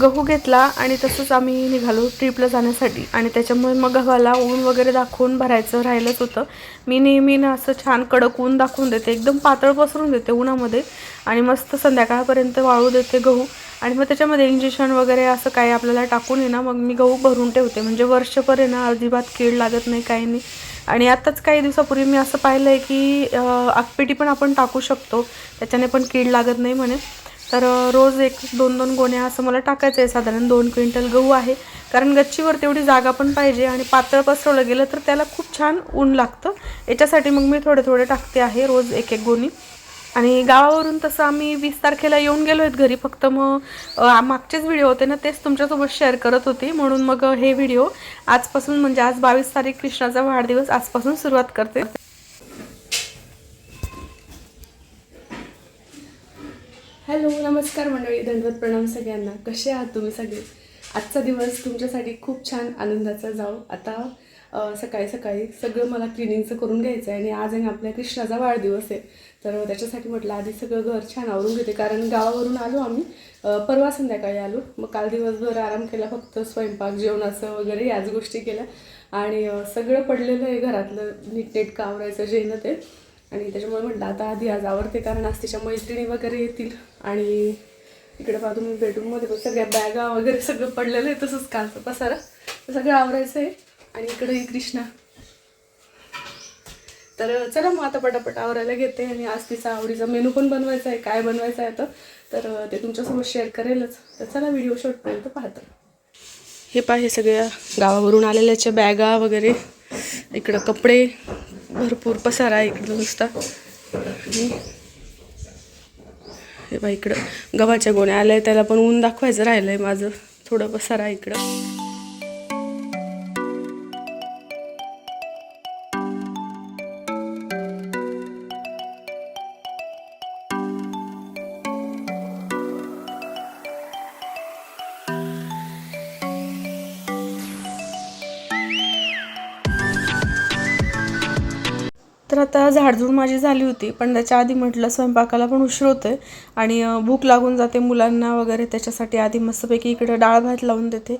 गहू घेतला आणि तसंच आम्ही निघालो ट्रिपला जाण्यासाठी. आणि त्याच्यामुळे मग गव्हाला ऊन वगैरे दाखवून भरायचं राहिलंच होतं. मी नेहमी ना असं छान कडक ऊन दाखवून देते. एकदम पातळ पसरून देते उन्हामध्ये. आणि मस्त संध्याकाळपर्यंत वाळू देते गहू. आणि मग त्याच्यामध्ये इंजेक्शन वगैरे असं काही आपल्याला टाकून आहे ना मग मी गहू भरून ठेवते. म्हणजे वर्षभर आहे ना अजिबात कीड लागत नाही काही नाही. आणि आत्ताच काही दिवसापूर्वी मी असं पाहिलं आहे की आगपेटी पण आपण टाकू शकतो. त्याच्याने पण कीड लागत नाही म्हणे. तर रोज एक दोन दोन गोण्या असं मला टाकायचं आहे. साधारण दोन क्विंटल गहू आहे. कारण गच्चीवर तेवढी जागा पण पाहिजे आणि पातळ पसरवलं गेलं तर त्याला खूप छान ऊन लागतं. याच्यासाठी मग मी थोडे थोडे टाकते आहे रोज एक एक गोणी. आणि गावावरून तसं आम्ही वीस तारखेला येऊन गेलो आहेत घरी. फक्त मग मागचेच व्हिडिओ होते ना तेच तुमच्यासोबत शेअर करत होती. म्हणून मग हे व्हिडिओ आजपासून म्हणजे आज बावीस तारीख कृष्णाचा वाढदिवस आजपासून सुरुवात करते. हॅलो नमस्कार मंडळी दंडवत प्रणाम सगळ्यांना. कसे आहात तुम्ही सगळे? आजचा दिवस तुमच्यासाठी खूप छान आनंदाचा जाऊ आता सकाळी सकाळी सगळं मला क्लिनिंगचं करून घ्यायचं आहे आणि आज आणि आपल्या कृष्णाचा वाढदिवस आहे. तर त्याच्यासाठी म्हटलं आधी सगळं घर छान आवरून घेते कारण गावावरून आलो आम्ही. परवा संध्याकाळी आलो. मग काल दिवसभर आराम केला फक्त स्वयंपाक जेवणाचं वगैरे याच गोष्टी केल्या. आणि सगळं पडलेलं आहे घरातलं नीटनेटकं आवरायचं जेणं ते. आणि त्याच्यामुळे म्हटलं आता आधी आज आवडते कारण आज तिच्या मैत्रिणी वगैरे येतील. आणि इकडे पहा तुम्ही बेडरूममध्ये पण सगळ्या बॅगा वगैरे सगळं पडलेलं आहे तसंच कालचं पसारा. तर सगळं आवरायचं आहे. आणि इकडे कृष्णा. तर चला मग आता पटापट आवरायला घेते. आणि आज तिचा आवडीचा मेनू पण बनवायचा आहे काय बनवायचं आहे आता. तर ते तुमच्यासोबत शेअर करेलच. तर चला व्हिडिओ शॉर्टपर्यंत पाहतो. हे पहा हे सगळ्या गावावरून आलेल्याच्या बॅगा वगैरे. इकडं कपडे. भरपूर पसारा आहे इकडं नुसता. हे बा इकडं गव्हाच्या गोण्या आल्या त्याला पण ऊन दाखवायचं राहिलं आहे माझं. थोडं पसारा इकडं. तर आता झाडझूड माझी झाली होती पण त्याच्या आधी म्हटलं स्वयंपाकाला पण उशीर होतं आणि भूक लागून जाते मुलांना वगैरे त्याच्यासाठी आधी मस्तपैकी इकडे डाळ भात लावून देते.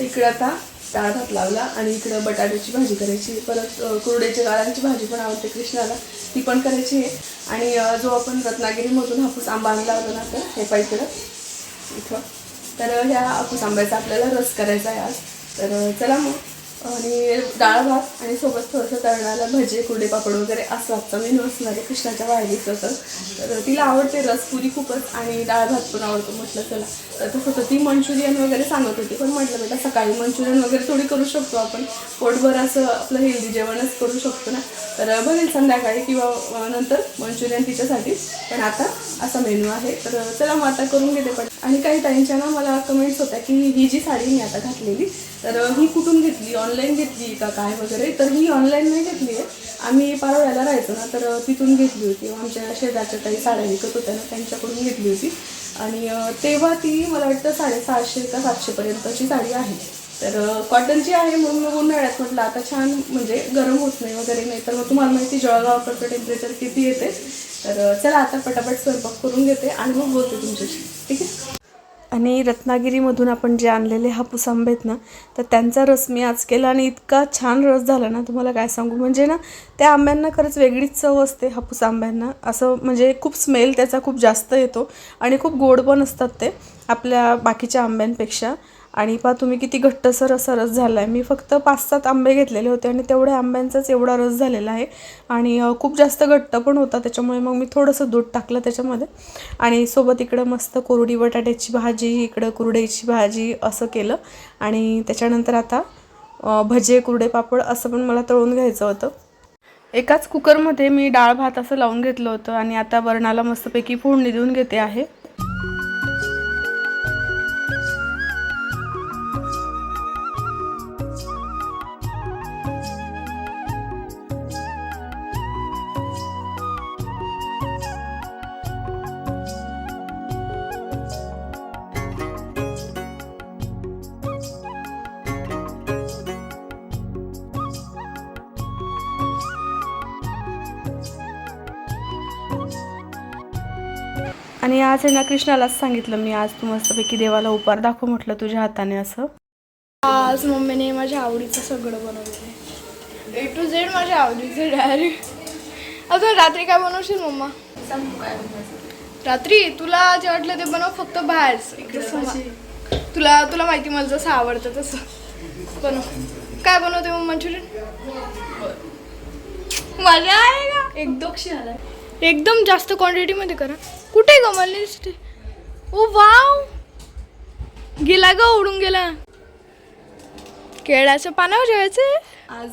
इकडे आता डाळ भात लावला आणि इकडं बटाट्याची भाजी करायची. परत कुरड्याच्या गाळांची भाजी पण आवडते कृष्णाला. ती पण करायची आहे. आणि जो आपण रत्नागिरीमधून हापूस आंबा आणला होता ना तर हे पाहिजे इथं. तर ह्या हापूस आंब्याचा आपल्याला रस करायचा आहे आज. तर चला मग. आणि डाळ भात आणि सोबत थोडंसं तळणाला भजे कुडे पापड वगैरे असं आजचा मेनू असणार आहे कृष्णाच्या वाढदिवसाचं. तर तिला आवडते रसपुरी खूपच आणि डाळ भात पण आवडतो म्हटलं चला. तर तसं तर ती मंचुरियन वगैरे सांगत होती पण म्हटलं बेटा सकाळी मंचुरियन वगैरे थोडी करू शकतो आपण. पोटभर असं आपलं हेल्दी जेवणच करू शकतो ना. तर बघेल संध्याकाळी किंवा नंतर मंचुरियन तिच्यासाठी. पण आता असा मेनू आहे. तर चला मग आता करून घेते पण आणि काही ताईंच्या ना मला कमेंट्स होत्या की ही जी साडी मी आता घातलेली तर ही कुठून घेतली? ऑनलाईन घेतली का काय वगैरे? तर ही ऑनलाईन नाही घेतली आहे. आम्ही पारोळ्याला राहायचो ना तर तिथून घेतली होती. आमच्या शेजारच्या काही साड्या विकत होत्या ना त्यांच्याकडून घेतली होती. आणि तेव्हा ती मला वाटतं साडेसहाशे का सातशेपर्यंतची साडी आहे. तर कॉटनची आहे म्हणून मग उन्हाळ्यात म्हटलं आता छान म्हणजे गरम होत नाही वगैरे नाही तर मग तुम्हाला माहिती जळगावकडचं टेम्परेचर किती येते. तर चला आता पटापट स्वयंपाक करून घेते आणि मग बोलते तुमच्याशी. ठीक आहे? आणि रत्नागिरीमधून आपण जे आणलेले हापूस आंबे आहेत ना तर त्यांचा रस मी आज केला आणि इतका छान रस झाला ना तुम्हाला काय सांगू? म्हणजे ना त्या आंब्यांना खरंच वेगळीच चव असते हापूस आंब्यांना. असं म्हणजे खूप स्मेल त्याचा खूप जास्त येतो आणि खूप गोड पण असतात ते आपल्या बाकीच्या आंब्यांपेक्षा. आणि पहा तुम्ही किती घट्टसर असा रस झाला आहे मी फक्त पाच सात आंबे घेतलेले होते आणि तेवढ्या आंब्यांचाच एवढा रस झालेला आहे. आणि खूप जास्त घट्ट पण होता त्याच्यामुळे मग मी थोडंसं दूध टाकलं त्याच्यामध्ये. आणि सोबत इकडं मस्त कोरडी बटाट्याची भाजी इकडं कुरड्याची भाजी असं केलं. आणि त्याच्यानंतर आता भजे कुरडे पापड असं पण मला तळून घ्यायचं होतं. एकाच कुकरमध्ये मी डाळ भात असं लावून घेतलं होतं आणि आता वरणाला मस्तपैकी फोडणी देऊन घेते आहे. आणि आज आहे ना कृष्णालाच सांगितलं मी आज तू मस्तपैकी देवाला उपार दाखव म्हटलं तुझ्या हाताने असं. आज मम्मीने माझ्या आवडीचं सगळं बनवलेलं आहे ए टू झेड माझ्या आवडीचं डायरेक्ट अजून रात्री काय बनवशील मम्मा? रात्री तुला जे वाटलं ते बनव फक्त बाहेर तुला तुला माहिती मला जसं आवडतं तसं. बनव. काय बनवते मग मंचुरियन मजा आहे का? एकदम एकदम जास्त क्वांटिटीमध्ये करा. कुठे गमलली ओ वाव! गेला ग उडून गेला. केळ्याच्या पानावर जेवायचे आज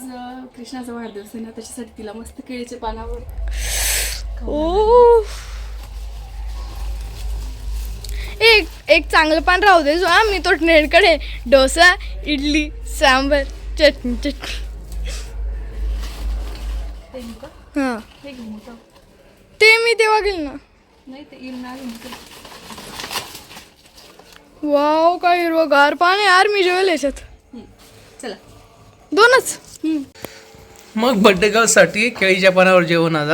कृष्णाचा वाढदिवस आहे ना त्याच्यासाठी तिला मस्त केळीच्या पानावर. ओ एक एक चांगलं पान राहू दे जो हा मी तो नेडकडे डोसा इडली सांबर चटणी चटणी. हां ते मी तेव्हा गेल ना. नाही ते येईल ना वाव काय हिरवगार पान आहे यार मी जेवेल याच्यात. चला. दोनच. मग बड्डे गर्लसाठी केळीच्या पानावर जेवण आज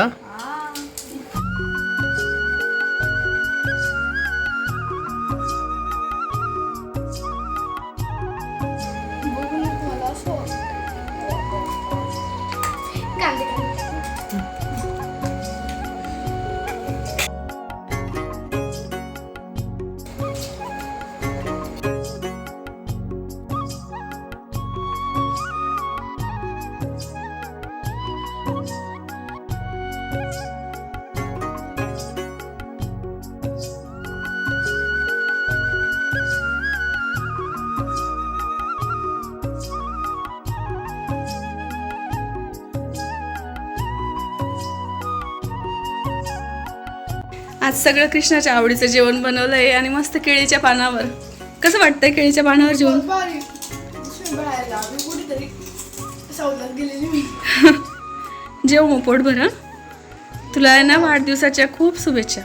आज सगळं कृष्णाच्या आवडीचं जेवण बनवलं आहे आणि मस्त केळीच्या पानावर. कसं वाटतंय केळीच्या पानावर जेवण? जेव मग पोट भर? तुला आहे ना वाढदिवसाच्या खूप शुभेच्छा.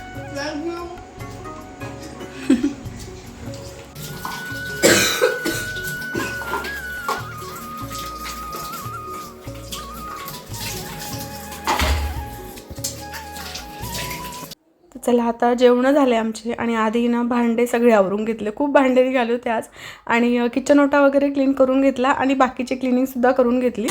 चला आता जेवणं झाले आमचे आणि आधी ना भांडे सगळे आवरून घेतले. खूप भांडे निघाले होते आज. आणि किचन ओटा वगैरे क्लीन करून घेतला आणि बाकीची क्लिनिंगसुद्धा करून घेतली.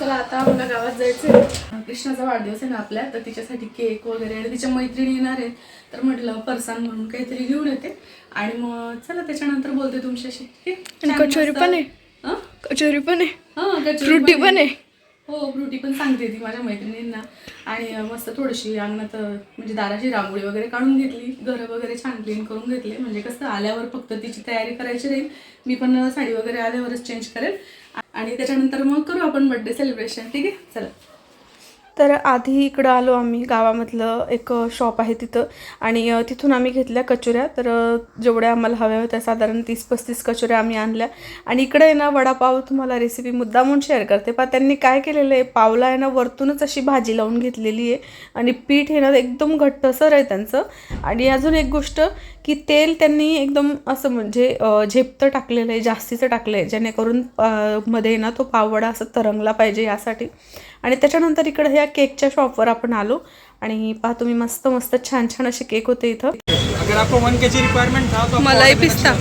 चला आता आम्हाला गावात जायचं कृष्णाचा वाढदिवस आहे ना आपल्या तर तिच्यासाठी केक वगैरे आणि तिच्या मैत्रिणी येणार आहेत. तर म्हटलं परसान म्हणून काहीतरी घेऊन येते. आणि मग चला त्याच्यानंतर बोलते तुमच्याशी. कचोरी पण आहे. कचोरी पण आहे. हं, फ्रुटी पण आहे. हो फ्रुटी पण सांगते ती माझ्या मैत्रिणींना. आणि मस्त थोडीशी अंगणात म्हणजे दाराची रांगोळी वगैरे काढून घेतली. घरं वगैरे छान क्लीन करून घेतले. म्हणजे कसं आल्यावर फक्त तिची तयारी करायची राहील. मी पण साडी वगैरे आल्यावरच चेंज करेल. आणि त्याच्यानंतर मग करू आपण बड्डे सेलिब्रेशन ठीक आहे? चला. तर आधी इकडं आलो आम्ही गावामधलं एक शॉप आहे तिथं. आणि तिथून आम्ही घेतल्या कचोऱ्या. तर जेवढ्या आम्हाला हव्या होत्या साधारण तीस पस्तीस कचोऱ्या आम्ही आणल्या. आणि इकडं आहे ना वडापाव तुम्हाला रेसिपी मुद्दामून शेअर करते. पा त्यांनी काय केलेलं आहे? पावला आहे ना वरतूनच अशी भाजी लावून घेतलेली आहे. आणि पीठ हे ना एकदम घट्टसर आहे त्यांचं. आणि अजून एक गोष्ट की तेल त्यांनी एकदम असं म्हणजे झेपतं टाकलेलं आहे जास्तीचं टाकलं आहे जेणेकरून मध्ये ना तो पाववडा असं तरंगला पाहिजे यासाठी. आणि त्याच्यानंतर इकडे ह्या केकच्या शॉपवर आपण आलो आणि पहा तुम्ही मस्त मस्त छान छान असे केक होते इथं. अगर आपको वन के जी रिक्वायरमेंट था तो आपको मलाई पिस्ता।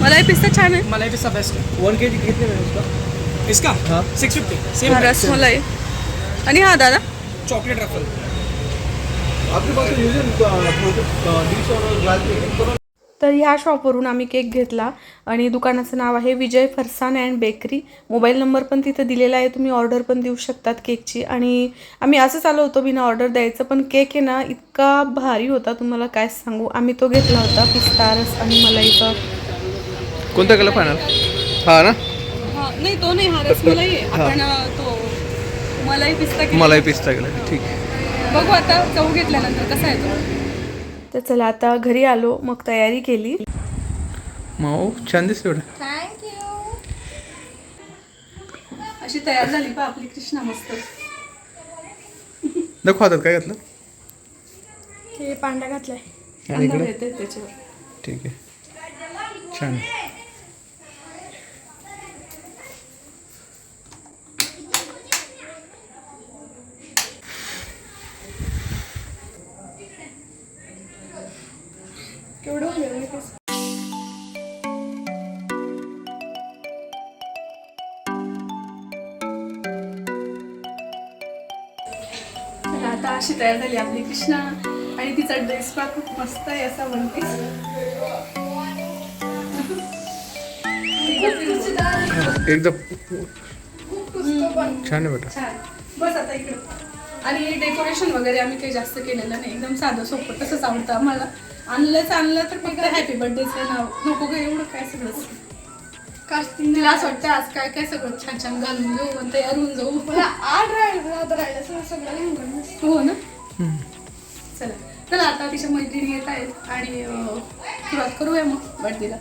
मलाई पिस्ता छान आहे. मलाई पिस्ता बेस्ट वन के जी कितने में उसका इसका। Six fifty same rasmalai. आणि हा दादा? चॉकलेट रफल तर ह्या शॉपवरून आम्ही केक घेतला आणि दुकानाचं नाव आहे Vijay Farsan and bakery. Mobile number पण तिथं दिलेला आहे. तुम्ही ऑर्डर पण देऊ शकतात केकची. आणि आम्ही असंच आलो होतो बिना ऑर्डर द्यायचं पण केक आहे ना इतका भारी होता. तुम्हाला काय सांगू? आम्ही तो घेतला होता पिस्ता रस आणि मलाईचा. कोणता कलर फायनल हा ना? हा नाही तो नाही हा रसमलाई आपण तो मलाई पिस्ता केला. मलाई पिस्ता कलर ठीक आहे. बघू आता चव घेतल्यानंतर. कसा येतो तर चला आता घरी आलो मग तयारी केली. माऊ छान दिसते अशी तयार झाली पा आपली कृष्णा मस्त. दाखव हातात काय घातलं? हे पांढरा घातलाय. ठीक आहे. छान. अशी तयार झाली आपली कृष्णा. आणि तिचा ड्रेस पण खूप मस्त आहे असा वन एकदम छान आहे बेटा. छान. बस आता इकडं. आणि डेकोरेशन वगैरे आम्ही काही जास्त केलेलं नाही. एकदम साधं सोपं तसंच आवडतं आम्हाला. आणलंच आणलं तर फक्त हॅपी बर्थडेचं नाव. नको काय एवढं काय सगळंच. कास्टिंग तिला असं वाटतं आज काय काय सगळं छान छान घालून घेऊ. आणि तयार होऊन जाऊ. मला आठ राहिलं सगळं. हो ना? चला. चला आता तिच्या मैत्रिणी येत आहेत आणि सुरुवात करूया मग. बर्थडेला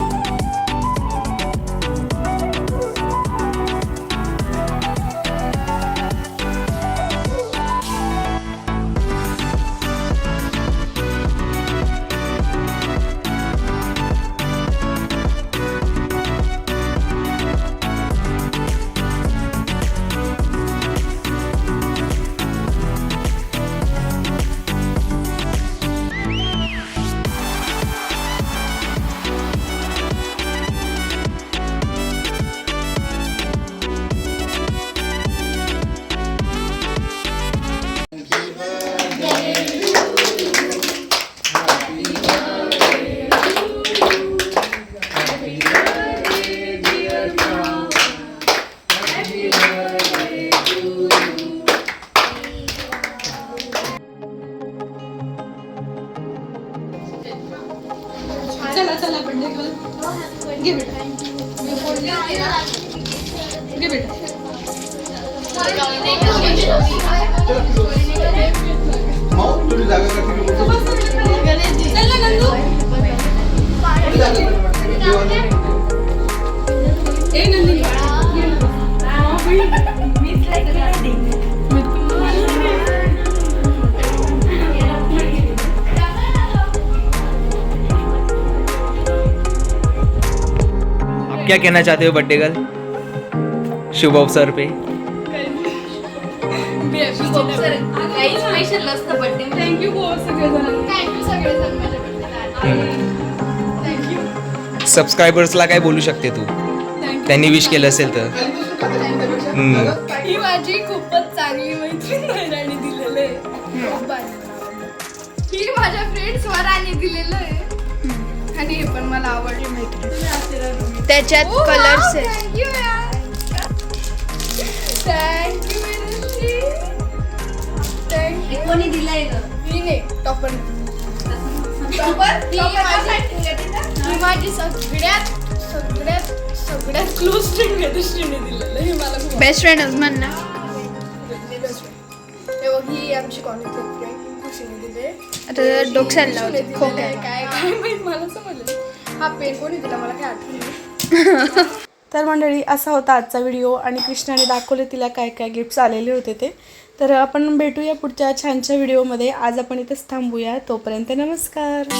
चला चला बर्थडे गर्ल घे बेटा. घे बेटा. ए थोडी मीच लाईक क्या कहना चाहते हो बर्थडे गर्ल शुभ अवसर पे। सबस्क्रायबर्सला काय बोलू शकते तू? त्यांनी विश केलं असेल तर. ही माझी खूपच चांगली मैत्रीण वराने दिलेलं आहे ही माझ्या फ्रेंड्स वराने दिलेलं आहे. आणि हे पण मला आवडली मैत्रीण त्याच्यात कलर्स आहेत. कोणी दिलंय ही नाही टॉपर ही माझी सगळ्यात सगळ्यात सगळ्यात क्लोज फ्रेंड दृष्टीने दिलेलं हे मला बेस्ट फ्रेंड म्हण ना? बेस्ट फ्रेंड हे बघ ही आमची कॉलेजची फ्रेंड खुशीने दिले आता डोक्याला आहे. काय काय माहीत मला समजलं हा पेन कोणी दिला मला काय आठवण नाही. तर मंडळी असा होता आजचा व्हिडिओ आणि कृष्णाने दाखवले तिला काय काय गिफ्ट्स आलेले होते ते. तर आपण भेटूया पुढच्या छानच्या व्हिडिओमध्ये. आज आपण इथेच थांबूया. तोपर्यंत नमस्कार.